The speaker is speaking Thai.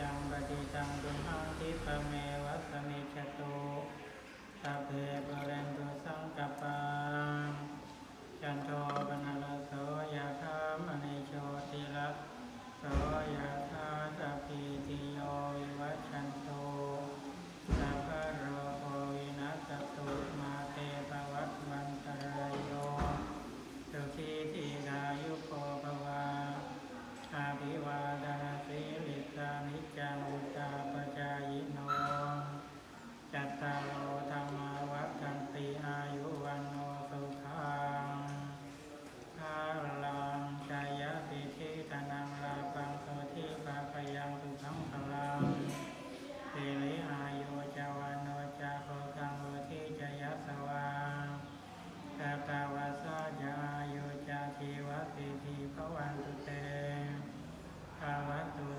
จังปฏิจังดุมหังทิพ มุตาปจายโนจัตตาโลธรรมาวัตัติอายุวันโนสุขังภาลังกายปิทิตนังลาปังโสทิปะพยังสุขังพลังเตลิอายุจวันโนจาโคกังโอทิจยสวางาตาวาสาจาโยจาทีวะปิทิพวันตุเตภาวตุ